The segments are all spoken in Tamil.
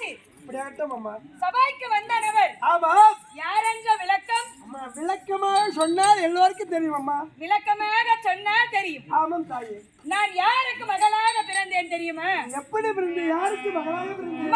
சன்னியாசி இப்படியாகட்டும் அம்மா. சபைக்கு வந்தனவர். ஆமா. யாரென்ற விளக்கம்? அம்மா விளக்கமாக சொன்னால் எல்லோருக்கும் தெரியும் அம்மா. விளக்கமாக சொன்னால் தெரியும். ஆமாம் தாயே. நான் யாருக்கு மகளாக பிறந்தேன் தெரியுமா? எப்படி பிறந்தேன் யாருக்கு மகளாக பிறந்தேன்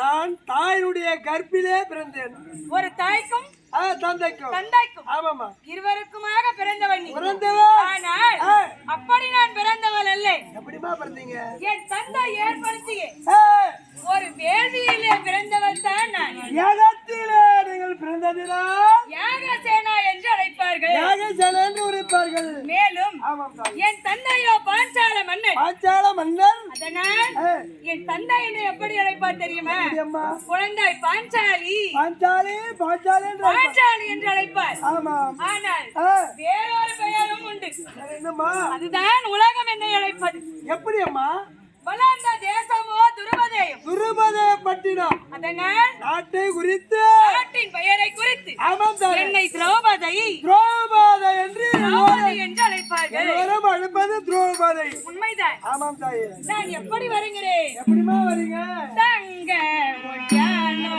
நான் தாயினுடைய கற்பிலே பிறந்தேன். ஒரு தாய்க்கும் தந்தைக்கும். தந்தைக்கும். ஆமாமா இருவருக்குமாக பிறந்தவன் நீ. பிறந்தவன் ஆனால் அப்படி நான் பிறந்தவள் அல்ல. எப்படிமா பிறந்தீங்க? என் தந்தை ஏற்படுத்திய. ஒரு வேள்வியிலே பிறந்தவள் தான் நான். யாகத்திலே நீங்கள் பிறந்ததினால் யாகசேனா என்று அழைப்பார்கள். யாக செலன்னு உரைப்பார்கள். மேலும் என் தந்தையோ பாஞ்சால மன்னன். பாஞ்சால மன்னர் ஆ, என் தந்தை என்னை எப்படி அழைப்பார் தெரியுமா? குழந்தாய் பாஞ்சாலி. பாஞ்சாலி பாஞ்சாலி. பாஞ்சாலி என்று அழைப்பார். ஆனால் வேறொரு பெயரும் உண்டு. என்னம்மா? அதுதான் உலகம் என்னை அழைப்பது. எப்படி அம்மா வளர்ந்த தேசமோ துருவதேயம் துருபதே பட்டினம் அதனால் நாட்டை குறித்து நாட்டின் பெயரை குறித்து ஆமாம் என்னை திரௌபதை. துரோபாதை என்று திரௌபதி என்று அழைப்பார்கள். எல்லோரும் அழைப்பது துரோபாதை. உண்மைதான். ஆமாம் தாயே நான் எப்படி வருகிறேன்? எப்படிமா வரீங்க? தங்க ஒட்டியானோ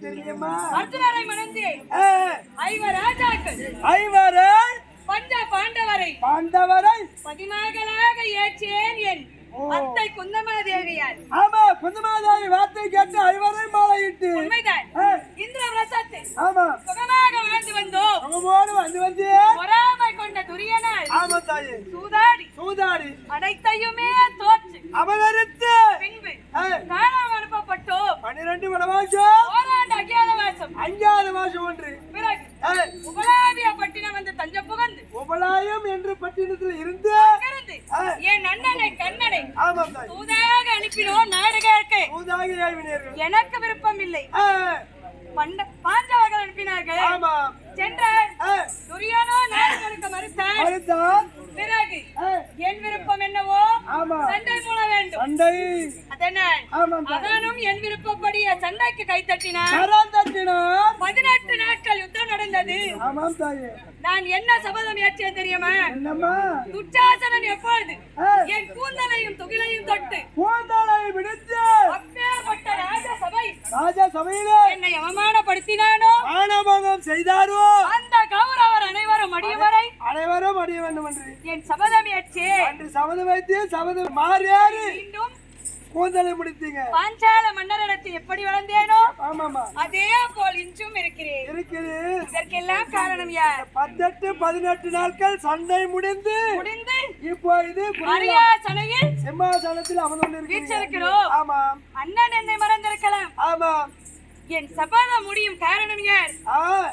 தெரியுமா? அர்ஜுனரை மணந்தேன் ஆ, ஐவர் ராஜாக்கள் ஐவரை பஞ்ச பாண்டவரை பாண்டவரை பதிமகளாக ஏற்றேன் என். அத்தை குந்தமாதேவியார். ஆமா குந்தமாதாவி வார்த்தை கேட்டு ஐவரை மாலையிட்டு. உண்மைதான். இந்திர பிரசத்தை ஆமா. சுகமாக வாழ்ந்து வந்தோம். வந்து வந்து பொறாமை கொண்ட துரியனால் ஆமா தாயே. சூதாடி. சூதாடி. ஒன்று. வந்து தஞ்சம் புகந்து உபலாயம் என்று பட்டினத்தில் இருந்து என் அண்ணனை கண்ணனை தூதாக அனுப்பினோம் நாடு கேட்க ஏழ்வினர்கள் எனக்கு விருப்பம் இல்லை பாண்டவர்கள் அனுப்பினார்கள். ஆமாம். சென்ற துரியானோ நாடு அடுத்தான் பிறகு என் விருப்பம் என்னவோ? சண்டை மூல வேண்டும். சண்டை. அவனும் என் விருப்பப்படி சண்டைக்கு கை தட்டினார். பதினெட்டு நாட்கள் யுத்தம் நடந்தது. நான் என்ன சபதம் ஏற்றேன் தெரியுமா? துச்சாசனன் எப்பொழுது? என் கூந்தலையும் துகிலையும் தொட்டு. பூந்தாளை விடுத்து அப்பேற்பட்ட ராஜசபை. ராஜா சபதம் மாறியாரு கூந்தலை முடித்தீங்க. பாஞ்சால மன்னரிடத்தில் எப்படி வளர்ந்தேனோ ஆமாமா. அதே போல் இன்றும் இருக்கிறேன். இருக்குது இதற்கெல்லாம் காரணம் யார்? பத்தெட்டு பதினெட்டு நாட்கள் சண்டை முடிந்து முடிந்து இப்போ இது அரியா சனையில் சிம்மாசனத்தில் இருக்கிறீங்க வீற்றிருக்கிறோம். ஆமாம். அண்ணன் என்னை மறந்திருக்கலாம். ஆமாம். என் சபதம் முடியும். காரணம் யார்?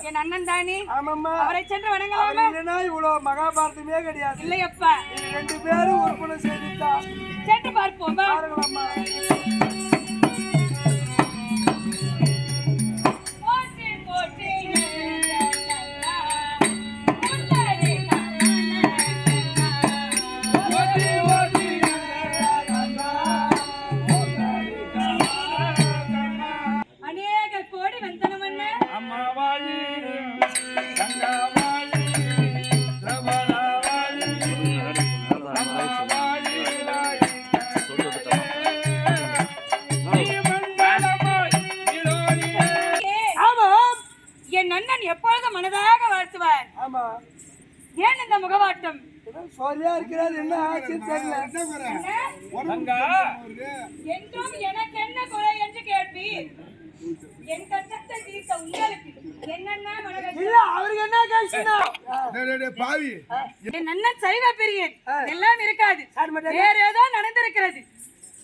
என் அண்ணன் தானே. ஆமாம்மா. அவரை சென்று வணங்கலாமா? இவ்வளவு மகாபாரதமே கிடையாது. இல்லையப்பா. ரெண்டு பேரும் உறுப்பினர் செய்துதான் சென்று பார்ப்போமா. பாருங்களம்மா. மனதாக வாழ்த்துவார் ஆமா ஏன் இந்த முகவாட்டம் சொல்லியா இருக்கிறாரு என்ன ஆச்சுன்னு தெரியல என்றும் எனக்கு என்ன குறை என்று கேட்பீர் என் கஷ்டத்தை உங்களுக்கு என்னென்ன? இல்ல அவருக்கு என்ன கஷ்டம் பாவி என் அண்ணன் சைவ பிரியன் எல்லாம் இருக்காது வேற ஏதோ நடந்திருக்கிறது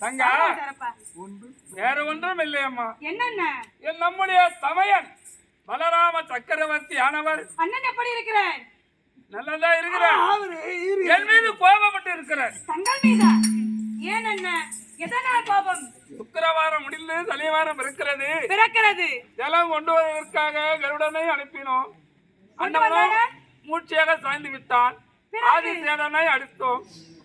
கங்கா தரப்பா. வேற ஒன்றும் இல்லையம்மா என்னென்ன என் நம்முடைய தமையன் பலராம சக்கரவர்த்தி ஆனவர் அண்ணன் எப்படி இருக்கிறார்? நல்லதா இருக்கிறார். என் மீது கோபப்பட்டு இருக்கிறார். தங்கள் மீதா? ஏன் அண்ணன் எதனால் கோபம்? சுக்கிரவாரம் முடிந்து சனிவாரம் இருக்கிறது பிறக்கிறது. ஜலம் கொண்டு வருவதற்காக கருடனை அனுப்பினோம். அண்ணவனோ வந்தாரா? மூர்ச்சியாக சாய்ந்து விட்டான். ஆதி சேடனை அடித்தோம்.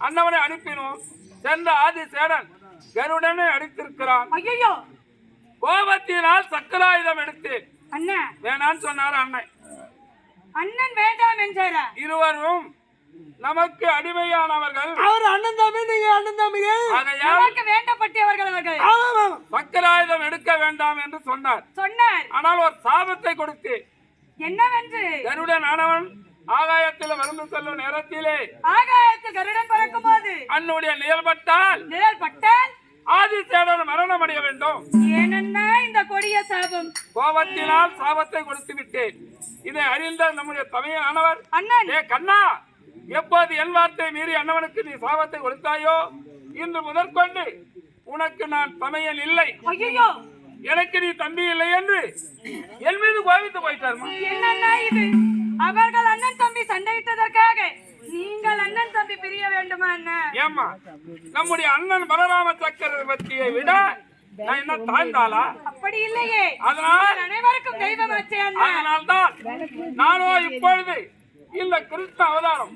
அண்ணவனை அனுப்பினோம். சென்ற ஆதி சேடன் கருடனை அடித்திருக்கிறான். ஐயோ கோபத்தினால் சக்கராயுதம் எடுத்தேன். அண்ணா. வேணான்னு சொன்னார் அண்ணன். அண்ணன் வேண்டாம் என்றாரா? இருவரும் நமக்கு அடிமையானவர்கள். அவர் அண்ணன் தம்பி நீங்க அண்ணன் தம்பிங்க நமக்கு வேண்டப்பட்டவர்கள் அவர்கள். சக்கராயுதம் எடுக்க வேண்டாம் என்று சொன்னார். சொன்னார். ஆனால் ஒரு சாபத்தை கொடுத்தேன் என்னவென்று? கருடன் ஆனவன் ஆகாயத்தில் வருந்து செல்லும் நேரத்திலே ஆகாயத்தில் கருடன் பறக்கும் போது அன்னுடைய நிழல்பட்டால் நிழல் பட்டால் ஆதிசேடன் மரணம் அடைய வேண்டும். ஏனண்ணா இந்த கொடிய சாபம். கோபத்தினால் சாபத்தை கொடுத்து விட்டேன். இதை அறிந்த நம்முடைய தமையனானவர் அண்ணன். ஏ கண்ணா எப்போது என் வார்த்தை மீறி அண்ணவனுக்கு நீ சாபத்தை கொடுத்தாயோ? இன்று முதற்கொண்டு உனக்கு நான் தமையன் இல்லை. ஐயோ எனக்கு நீ தம்பி இல்லை என்று என் மீது கோபித்து போயிட்டாருமா? என்னண்ணா இது? அவர்கள் அண்ணன் தம்பி சண்டையிட்டதற்காக நீங்கள் அண்ணன் தம்பி பிரிய வேண்டுமா அண்ணன் ஏம்மா நம்முடைய அண்ணன் பலராம சக்கரவர்த்தியை விட நான் என்ன தாழ்ந்தாளா? அப்படி இல்லையே. அதனால் அனைவருக்கும் தெய்வம் ஆச்சே அண்ணா. அதனால்தான் நானோ இப்பொழுது இந்த கிறிஸ்த அவதாரம்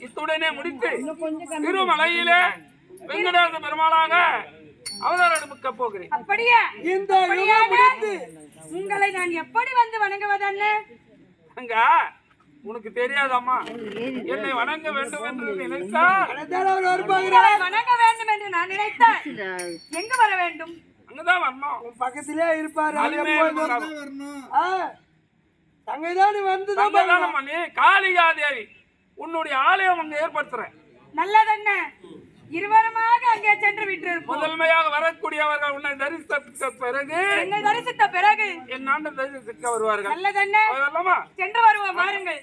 இத்துடனே முடித்து திருமலையிலே வெங்கடேச பெருமாளாக அவதாரம் எடுக்க போகிறேன். அப்படியா? இந்த உங்களை நான் எப்படி வந்து வணங்குவது அண்ணன் அங்க உனக்கு தெரியாதம்மா? என்னை வணங்க வேண்டும் என்று நினைத்தால்? வணங்க வேண்டும் என்று நான் நினைத்தால்? எங்கு வர வேண்டும்? அங்கதான் வரணும். உன் பக்கத்திலே இருப்பாரு. வந்துதான் அங்கதானம்மா நீ காளிகா தேவி உன்னுடைய ஆலயம் அங்க ஏற்படுத்துறேன். நல்லதண்ண இருவருமாக அங்கே சென்று விட்டிருப்போம். முதன்மையாக வரக்கூடியவர்கள் உன்னை தரிசித்த பிறகு என்னை தரிசித்த பிறகு என் ஆண்டு தரிசிக்க வருவார்கள். அதெல்லாமா? சென்று வருவோம் வாருங்கள்.